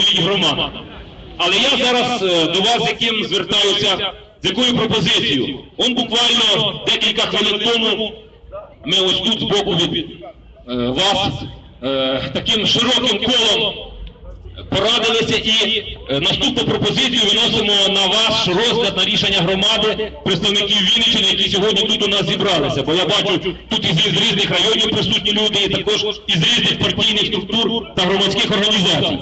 стоїть громада. Але я зараз е, до вас з яким звертаюся, з якою пропозицією. Он буквально декілька хвилин тому ми ось тут збоку від е, вас е, таким широким колом порадилися і наступну пропозицію виносимо на ваш розгляд на рішення громади представників Вінниччини, які сьогодні тут у нас зібралися. Бо я бачу, тут із, різних районів присутні люди, і також із різних партійних структур та громадських організацій.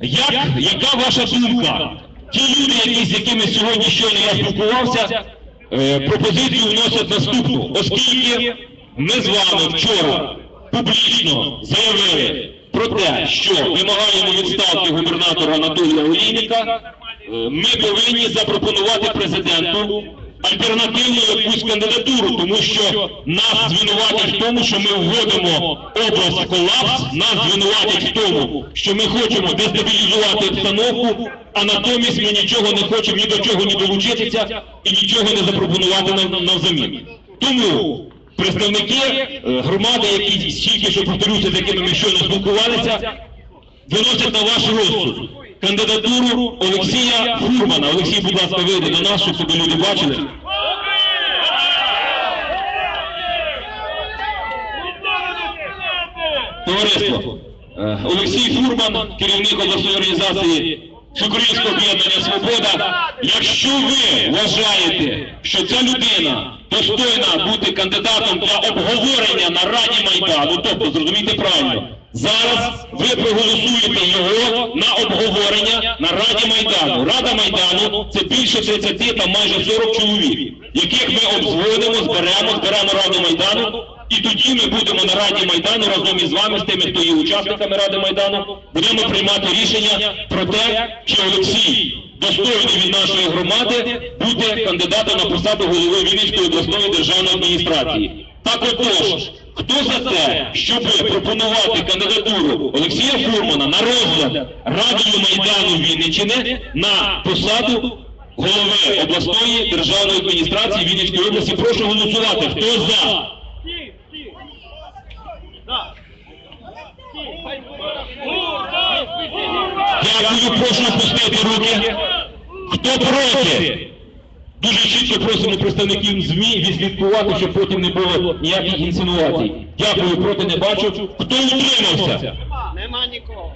Як, яка ваша думка? Ті люди, які, з якими сьогодні щойно я спілкувався, е, пропозицію вносять наступну, оскільки ми з вами вчора публічно заявили про те, що вимагаємо відставки губернатора Анатолія Олійника, е, ми повинні запропонувати президенту альтернативну якусь кандидатуру, тому що нас звинуватять в тому, що ми вводимо область колапс, нас звинуватять в тому, що ми хочемо дестабілізувати обстановку, а натомість ми нічого не хочемо ні до чого не долучитися і нічого не запропонувати нам навзамін. Тому представники е, громади, які стільки що повторюся, з якими ми щойно спілкувалися, виносять на ваш розсуд кандидатуру Олексія Фурмана. Олексій, будь ласка, вийде до нас, щоб люди бачили. Товариство, Олексій Фурман, керівник обласної організації Всеукраїнського об'єднання Свобода. Якщо ви вважаєте, що ця людина достойна бути кандидатом для обговорення на Раді Майдану, тобто зрозумійте правильно, зараз ви проголосуєте його обговорення на Раді Майдану. Рада Майдану це більше 30 та майже 40 чоловік, яких ми обзвонимо, зберемо, зберемо Раду Майдану. І тоді ми будемо на Раді Майдану разом із вами, з тими, хто є учасниками Ради Майдану, будемо приймати рішення про те, чи Олексій достойний від нашої громади бути кандидатом на посаду голови Вінницької обласної державної адміністрації. Так отож, хто за те, щоб пропонувати кандидатуру Олексія Фурмана на розгляд Радою Майдану Вінниччини на посаду голови обласної державної адміністрації Вінницької області, прошу голосувати. Хто за? Дякую, прошу опустити руки. Хто проти? Дуже чітко просимо представників ЗМІ відслідкувати, щоб потім не було ніяких інсинуацій. Дякую, проти не бачу. Хто утримався? Нема нікого.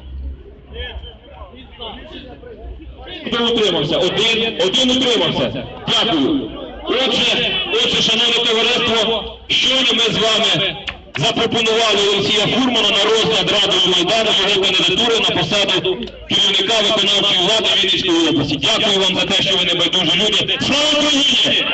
Хто утримався? Один, один утримався. Дякую. Отже, отже, шановне товариство, щойно ми з вами запропонували Олексія Фурмана на розгляд Радою Майдану його кандидатури на посаду керівника виконавчої влади Вінницької області. Дякую вам за те, що ви не байдужі люди. Слава Україні!